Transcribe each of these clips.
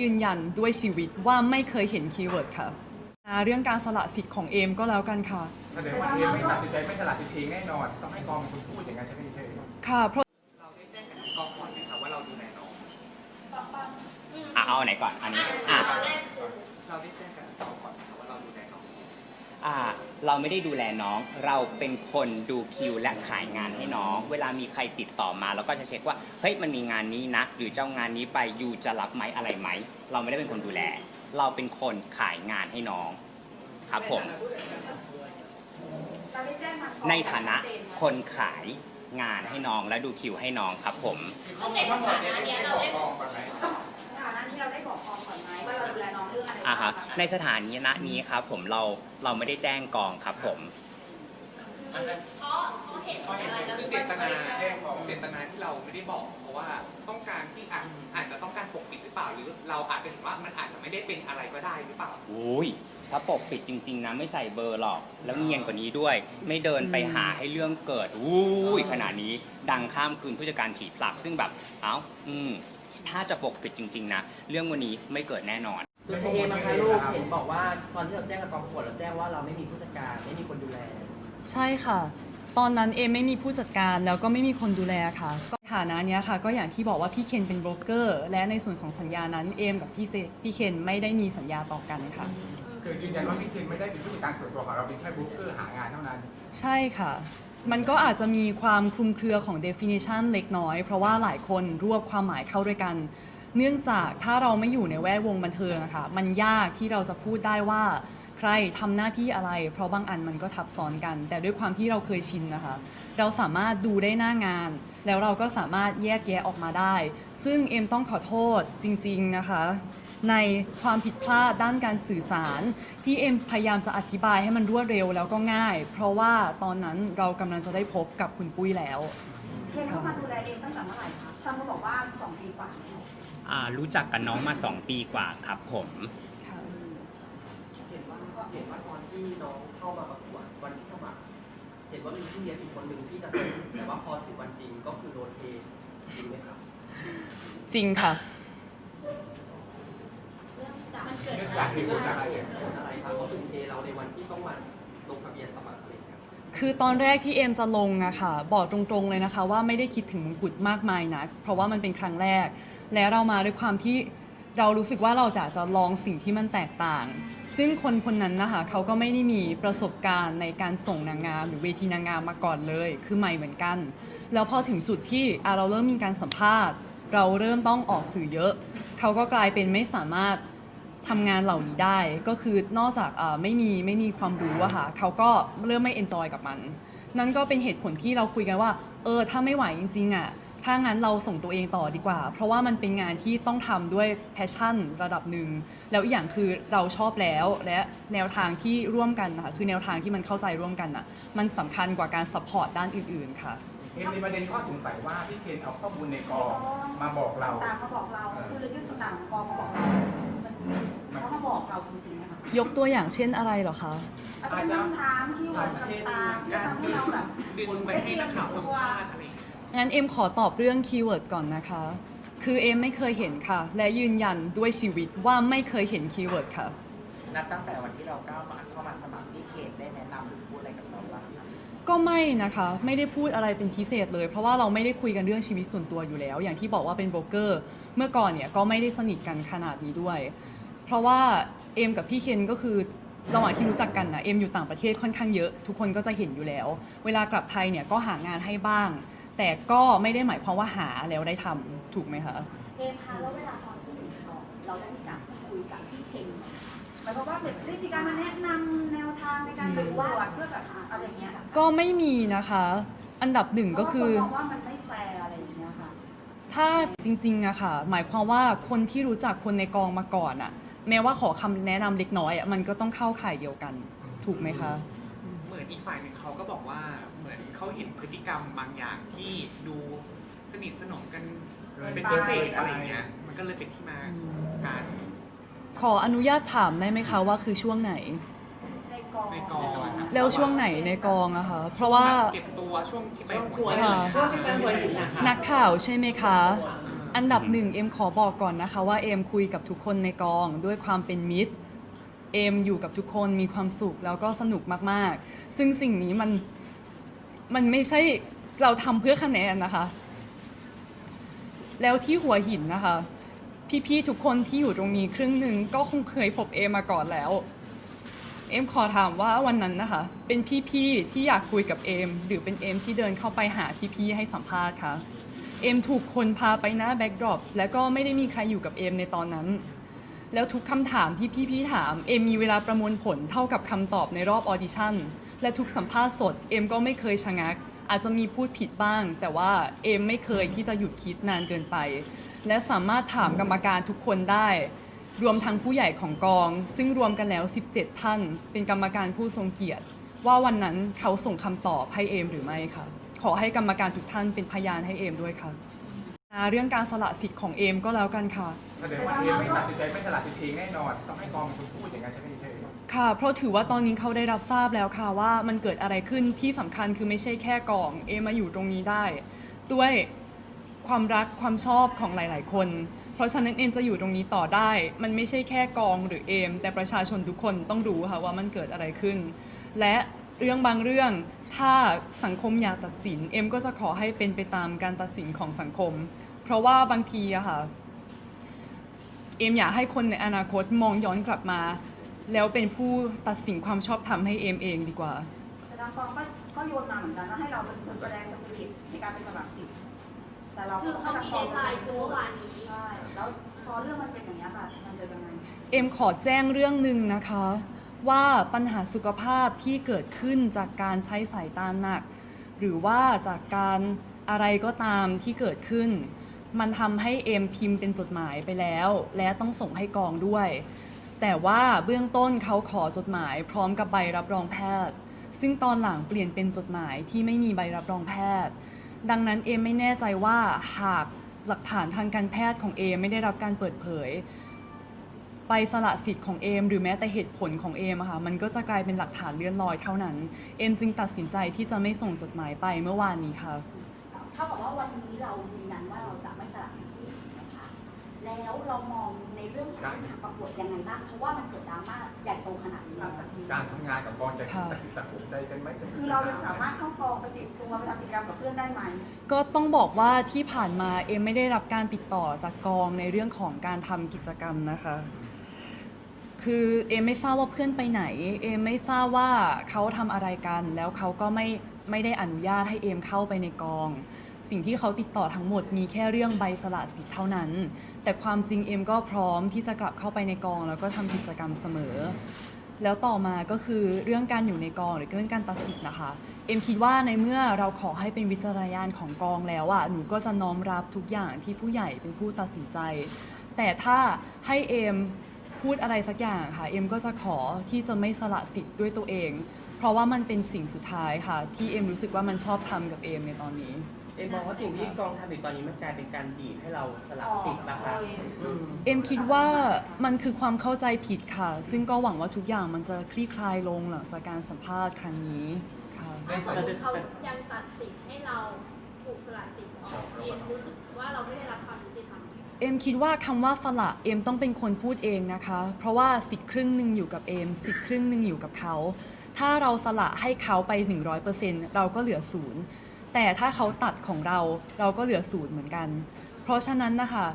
ยืนยันด้วยชีวิตว่าไม่เคยเห็นคีย์เวิร์ดค่ะอ่าเรื่องการสละสิทธิ์ของเอมก็แล้วกันค่ะ แสดงว่าเอมไม่ตัดสินใจไม่สลัดสิทธิ์เองแน่นอน ต้องให้กองเป็นคนพูดอย่างนั้นใช่ไหมเอมค่ะเพราะเราได้แจ้งกับกองก่อนไหมครับว่าเราดูแลน้องอะเอาอันไหนก่อน อันนี้ อะ เราได้แจ้งกับกองก่อนไหมครับว่าเราดูแลน้อง อ่า เราไม่ได้ดูแลน้อง เราเป็นคนดูคิวและขายงานให้น้อง เวลามีใครติดต่อมาเราก็จะเช็คว่า เฮ้ย มันมีงานนี้นะ หรือเจ้างานนี้ไปยูจะรับไหมอะไรไหม เราไม่ได้เป็นคนดูแล เราเป็นคนขายงานให้น้อง ครับผมเราได้แจ้งมาก่อในฐานะชัดเจไหมคนขายงานให้น้องและดูคิวให้น้องครับผมข้อมูลทั้งหมดเนี่ยได้บอกกองก่อนไหม องเรื่องอะไรอ่าบ้างฮะคะในสถานีนะนี้ครับผมเราเราไม่ได้แจ้งกองครับผมคือเจตนาเจตนาที่เราไม่ได้บอก เพราะว่าต้องการที่อาจอาจจะต้องการปกปิดหรือเปล่า หรือเราอาจจะเห็นว่ามันอาจจะไม่ได้เป็นอะไรก็ได้หรือเปล่าอุ้ยถ้าปกปิดจริงๆนะไม่ใส่เบอร์หรอก แล้วเนียนกว่านี้ด้วย ไม่เดินไปหาให้เรื่องเกิดอุ้ยขนาดนี้ดังข้ามคืนผู้จัดการผีผลักซึ่งแบบเอ้าอืมถ้าจะปกปิดจริง ๆ นะ เรื่องวันนี้ไม่เกิดแน่นอน คือเชเอมนะคะลูกเห็นบอกว่าตอนที่เราแจ้งกับกองประกวดเราแจ้งว่าเราไม่มีผู้จัดการไม่มีคนดูแล ใช่ค่ะ ตอนนั้นเอมไม่มีผู้จัดการแล้วก็ไม่มีคนดูแลค่ะก็ฐานะเนี้ยค่ะ ก็อย่างที่บอกว่าพี่เคนเป็นโบรกเกอร์ และในส่วนของสัญญานั้นเอมกับพี่เซพี่เคนไม่ได้มีสัญญาต่อกันค่ะ คือยืนยันว่าพี่เคนไม่ได้เป็นผู้จัดการส่วนตัวของเราเป็นแค่บรูเกอร์หางานเท่านั้น ใช่ค่ะ มันก็อาจจะมีความคลุมเครือของ definition เล็กน้อย เพราะว่าหลายคนรวบความหมายเข้าด้วยกัน เนื่องจากถ้าเราไม่อยู่ในแวดวงบันเทิงอะค่ะมันยากที่เราจะพูดได้ว่าใครทำหน้าที่อะไร เพราะบางอันมันก็ทับซ้อนกัน แต่ด้วยความที่เราเคยชินนะคะ เราสามารถดูได้หน้างาน แล้วเราก็สามารถแยกแยะออกมาได้ ซึ่งเอ็มต้องขอโทษจริง ๆนะคะ ในความผิดพลาดด้านการสื่อสาร ที่เอ็มพยายามจะอธิบายให้มันรวดเร็วแล้วก็ง่าย เพราะว่าตอนนั้นเรากำลังจะได้พบกับคุณปุ้ยแล้วเคนเข้ามาดูแลเองตั้งแต่เมื่อไหร่คะทางเขาบอกว่าสองปีกว่า อ่ารู้จักกับน้องมา 2 ปีกว่าครับผมเห็นว่าก็เห็นว่าตอนที่น้องเข้ามาประกวดวันที่เข้ามาเห็นว่ามีพี่เลี้ยงอีกคนหนึ่งที่จะเป็นแต่ว่าพอถึงวันจริงก็คือโดนเทจริงไหมครับจริงค่ะ มันเกิดเนื่องอะไรจากเหตุผลอะไรเอ่ย ผลอะไรครับเขาถึงเทเราในวันที่ต้องมาลงทะเบียนสมัครอะไรอย่างเงี้ย คือตอนแรกที่เอมจะลงอะค่ะบอกตรงๆเลยนะคะ ว่าไม่ได้คิดถึงมงกุฎมากมายนะเพราะว่ามันเป็นครั้งแรก และเรามาด้วยความที่เรารู้สึกว่าเราจะจะลองสิ่งที่มันแตกต่าง ซึ่งคนคนนั้นนะคะเขาก็ไม่ได้มีประสบการณ์ในการส่งนางงาม หรือเวทีนางงามมาก่อนเลย คือใหม่เหมือนกัน แล้วพอถึงจุดที่เราเริ่มมีการสัมภาษณ์ เราเริ่มต้องออกสื่อเยอะ เขาก็กลายเป็นไม่สามารถ ทำงานเหล่านี้ได้ ก็คือนอกจากเอ่อไม่มีไม่มีความรู้อะค่ะเขาก็เริ่มไม่เอนจอยกับมัน นั่นก็เป็นเหตุผลที่เราคุยกันว่า เออ ถ้าไม่ไหวจริงๆอะถ้างั้นเราส่งตัวเองต่อดีกว่า เพราะว่ามันเป็นงานที่ต้องทำด้วยแพชชั่นระดับหนึ่ง แล้วอีกอย่างคือเราชอบแล้ว และแนวทางที่ร่วมกันนะคะคือแนวทางที่มันเข้าใจร่วมกันอะมันสำคัญกว่าการซัพพอร์ตด้านอื่น ๆ ค่ะเอ็มมีประเด็นข้อสงสัยว่าพี่เคนเอาข้อมูลในกองมาบอกเราตามมาบอกเราคือเรายื่นคำสั่งกองมาบอกเรามัน เขามาบอกเราจริงๆนะคะยกตัวอย่างเช่นอะไรเหรอคะ อาจจะเป็นคำถามที่ว่าต่างๆที่ทำให้เราแบบดึงไปให้นักข่าวสัมภาษณ์อะไรอย่างเงี้ยงั้นเอ็มขอตอบเรื่องคีย์เวิร์ดก่อนนะคะ คือเอ็มไม่เคยเห็นค่ะ และยืนยันด้วยชีวิตว่าไม่เคยเห็นคีย์เวิร์ดค่ะ นับตั้งแต่วันที่เราก้าวมาเข้ามาสมัครพี่เขตได้แนะนำหรือพูดอะไรกับเราบ้างครับก็ไม่นะคะ ไม่ได้พูดอะไรเป็นพิเศษเลย เพราะว่าเราไม่ได้คุยกันเรื่องชีวิตส่วนตัวอยู่แล้ว อย่างที่บอกว่าเป็นโบรกเกอร์ เมื่อก่อนเนี่ยก็ไม่ได้สนิทกันขนาดนี้ด้วย เพราะว่าเอ็มกับพี่เคนก็คือระหว่างที่รู้จักกันนะเอ็มอยู่ต่างประเทศค่อนข้างเยอะ ทุกคนก็จะเห็นอยู่แล้ว เวลากลับไทยเนี่ยก็หางานให้บ้าง แต่ก็ไม่ได้หมายความว่าหาแล้วได้ทำถูกไหมคะ เองคะแล้วเวลาตอนที่อยู่สอบเราได้มีการพูดคุยกับพี่เคนหมายความว่าแบบได้มีการมาแนะนำแนวทางในการประกวดเพื่อแบบอะไรเงี้ยก็ไม่มีนะคะ อันดับหนึ่งก็คือ เพราะว่าคนมองว่ามันไม่แฟร์อะไรอย่างเงี้ยค่ะ ถ้าจริงๆอะค่ะ หมายความว่าคนที่รู้จักคนในกองมาก่อนอะ แม้ว่าขอคำแนะนำเล็กน้อยอะมันก็ต้องเข้าข่ายเดียวกัน ถูกไหมคะ เหมือนอีกฝ่ายหนึ่งเขาก็บอกว่าเหมือนเขาเห็นพฤติกรรมบางอย่างที่ดูสนิทสนมกันเป็นพิเศษอะไรเงี้ย มันก็เลยเป็นที่มาการขออนุญาตถามได้ไหมคะว่าคือช่วงไหน ในกองในกองอะครับแล้วช่วงไหนในกองอะคะเพราะว่า เก็บตัวช่วงที่ไปหัวค่ะ ช่วงที่ไปหัวหินนักข่าวใช่ไหมคะ อันดับหนึ่งเอ็มขอบอกก่อนนะคะว่าเอ็มคุยกับทุกคนในกองด้วยความเป็นมิตรเอ็มอยู่กับทุกคนมีความสุขแล้วก็สนุกมากๆ ซึ่งสิ่งนี้มันมันไม่ใช่เราทำเพื่อคะแนนนะคะ แล้วที่หัวหินนะคะ พี่ๆทุกคนที่อยู่ตรงนี้ครึ่งหนึ่งก็คงเคยพบเอมมาก่อนแล้ว เอมขอถามว่าวันนั้นนะคะ เป็นพี่ๆที่อยากคุยกับเอมหรือเป็นเอมที่เดินเข้าไปหาพี่ๆให้สัมภาษณ์คะ เอมถูกคนพาไปหน้าแบ็กดรอปแล้วก็ไม่ได้มีใครอยู่กับเอมในตอนนั้น แล้วทุกคำถามที่พี่ๆถาม เอมมีเวลาประมวลผลเท่ากับคำตอบในรอบออดิชั่น และทุกสัมภาษณ์สด เอมก็ไม่เคยชะงัก อาจจะมีพูดผิดบ้าง แต่ว่าเอมไม่เคยที่จะหยุดคิดนานเกินไป และสามารถถามกรรมการทุกคนได้ รวมทั้งผู้ใหญ่ของกอง ซึ่งรวมกันแล้ว 17 ท่าน เป็นกรรมการผู้ทรงเกียรติ ว่าวันนั้นเขาส่งคำตอบให้เอมหรือไม่ค่ะ ขอให้กรรมการทุกท่านเป็นพยานให้เอมด้วยค่ะอ่าเรื่องการสละสิทธิ์ของเอมก็แล้วกันค่ะแสดงว่าเอมไม่ตัดสินใจไม่สละสิทธิ์เองแน่นอนต้องให้กองเป็นคนพูดอย่างนั้นใช่ไหมพี่เทยค่ะ เพราะถือว่าตอนนี้เขาได้รับทราบแล้วค่ะว่ามันเกิดอะไรขึ้นที่สำคัญคือไม่ใช่แค่กองเอมมาอยู่ตรงนี้ได้ ด้วยความรักความชอบของหลาย ๆ คน เพราะฉะนั้นเอมจะอยู่ตรงนี้ต่อได้ มันไม่ใช่แค่กองหรือเอม แต่ประชาชนทุกคนต้องรู้ค่ะว่ามันเกิดอะไรขึ้น และ เรื่องบางเรื่อง ถ้าสังคมอยากตัดสิน เอ็มก็จะขอให้เป็นไปตามการตัดสินของสังคม เพราะว่าบางทีอะค่ะ เอมอยากให้คนในอนาคตมองย้อนกลับมา แล้วเป็นผู้ตัดสินความชอบธรรมให้เอมเองดีกว่า แต่ทางกองก็ก็โยนมาเหมือนกันว่าให้เราเป็นคนแสดงสปิริตในการไปสมัครสิทธิ์แต่เราคือเขามีเดทไลน์คือเมื่อวานนี้ใช่แล้วพอเรื่องมันเป็นอย่างนี้ยค่ะมันจะยังไง เอ็มขอแจ้งเรื่องหนึ่งนะคะ ว่าปัญหาสุขภาพที่เกิดขึ้นจากการใช้สายตาหนัก หรือว่าจากการอะไรก็ตามที่เกิดขึ้น มันทำให้เอ็มพิมพ์เป็นจดหมายไปแล้ว และต้องส่งให้กองด้วย แต่ว่าเบื้องต้นเขาขอจดหมาย พร้อมกับใบรับรองแพทย์ ซึ่งตอนหลังเปลี่ยนเป็นจดหมายที่ไม่มีใบรับรองแพทย์ ดังนั้นเอมไม่แน่ใจว่าหากหลักฐานทางการแพทย์ของเอมไม่ได้รับการเปิดเผย ไปสละสิทธิ์ของเอม หรือแม้แต่เหตุผลของเอมอะค่ะมันก็จะกลายเป็นหลักฐานเลื่อนลอยเท่านั้น เอมจึงตัดสินใจที่จะไม่ส่งจดหมายไปเมื่อวานนี้ค่ะ เท่ากับว่าวันนี้เรายืนยันว่าเราจะไม่สละสิทธิ์นะคะแล้วเรามองในเรื่องของการประกวดยังไงบ้างเพราะว่ามันเกิดดราม่าใหญ่โตขนาดนี้แล้วการทำงานกับกองจะคิดตัดสินตัดผมได้กันไหมคือเรายังสามารถเข้ากองไปติดตัวไปทำกิจกรรมกับเพื่อนได้ไหมก็ต้องบอกว่าที่ผ่านมาเอมไม่ได้รับการติดต่อจากกองในเรื่องของการทำกิจกรรมนะคะ คือเอมไม่ทราบว่าเพื่อนไปไหน เอมไม่ทราบว่าเขาทำอะไรกัน แล้วเขาก็ไม่ไม่ได้อนุญาตให้เอมเข้าไปในกอง สิ่งที่เขาติดต่อทั้งหมดมีแค่เรื่องใบสละสิทธิ์เท่านั้น แต่ความจริงเอมก็พร้อมที่จะกลับเข้าไปในกอง แล้วก็ทำกิจกรรมเสมอ แล้วต่อมาก็คือเรื่องการอยู่ในกองหรือเรื่องการตัดสินนะคะ เอ็มคิดว่าในเมื่อเราขอให้เป็นวิจารณญาณของกองแล้วอะหนูก็จะน้อมรับทุกอย่างที่ผู้ใหญ่เป็นผู้ตัดสินใจ แต่ถ้าให้เอ็ม พูดอะไรสักอย่างค่ะ เอ็มก็จะขอที่จะไม่สละสิทธิ์ด้วยตัวเอง เพราะว่ามันเป็นสิ่งสุดท้ายค่ะ ที่เอ็มรู้สึกว่ามันชอบทำกับเอ็มในตอนนี้ เอ็มมองว่าสิ่งที่กองทำอยู่ตอนนี้มันกลายเป็นการบีบให้เราสละสิทธิ์นะคะอืมเอ็มคิดว่ามันคือความเข้าใจผิดค่ะ ซึ่งก็หวังว่าทุกอย่างมันจะคลี่คลายลงหลังจากการสัมภาษณ์ครั้งนี้ค่ะในส่วนถ้าสมมติเขายังตัดสิทธิ์ให้เราถูกสละสิทธิ์ออกเองรู้สึกว่าเราไม่ได้รับความยุติธรรม เอ็มคิดว่าคำว่าสละเอ็มต้องเป็นคนพูดเองนะคะ เพราะว่าสิทธิ์ครึ่งหนึ่งอยู่กับเอ็มสิทธิ์ครึ่งหนึ่งอยู่กับเขา ถ้าเราสละให้เขาไป 100%เราก็เหลือศูนย์แต่ถ้าเขาตัดของเราเราก็เหลือศูนย์เหมือนกัน เพราะฉะนั้นนะคะ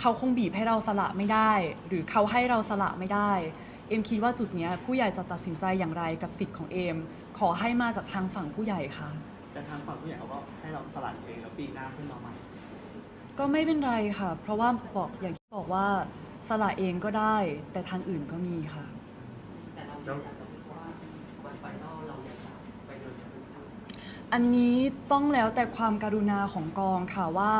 เขาคงบีบให้เราสละไม่ได้ หรือเขาให้เราสละไม่ได้ เอ็มคิดว่าจุดนี้ผู้ใหญ่จะตัดสินใจอย่างไรกับสิทธิ์ของเอ็มขอให้มาจากทางฝั่งผู้ใหญ่ค่ะ แต่ทางฝั่งผู้ใหญ่เขาก็ให้เราสลัดเองแล้วปีหน้าขึ้นมาใหม่ ก็ไม่เป็นไรค่ะ เพราะว่าบอกอย่างที่บอกว่าสละเองก็ได้ แต่ทางอื่นก็มีค่ะ แต่เราอยากจะพูดว่าวันไฟนอลเราอยากจะไปเดินทางอันนี้ต้องแล้วแต่ความการุณาของกองค่ะว่า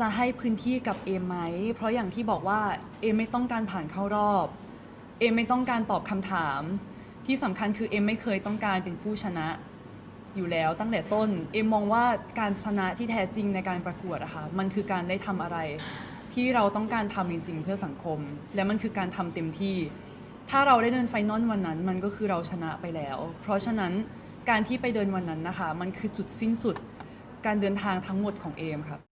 จะให้พื้นที่กับเอมไหม เพราะอย่างที่บอกว่าเอมไม่ต้องการผ่านเข้ารอบ เอมไม่ต้องการตอบคำถาม ที่สำคัญคือเอมไม่เคยต้องการเป็นผู้ชนะ อยู่แล้วตั้งแต่ต้น เอมมองว่าการชนะที่แท้จริงในการประกวดอะค่ะมันคือการได้ทำอะไร ที่เราต้องการทำจริงๆเพื่อสังคม และมันคือการทำเต็มที่ ถ้าเราได้เดินไฟนอลวันนั้น มันก็คือเราชนะไปแล้ว เพราะฉะนั้นการที่ไปเดินวันนั้นนะคะ มันคือจุดสิ้นสุด การเดินทางทั้งหมดของเอมค่ะ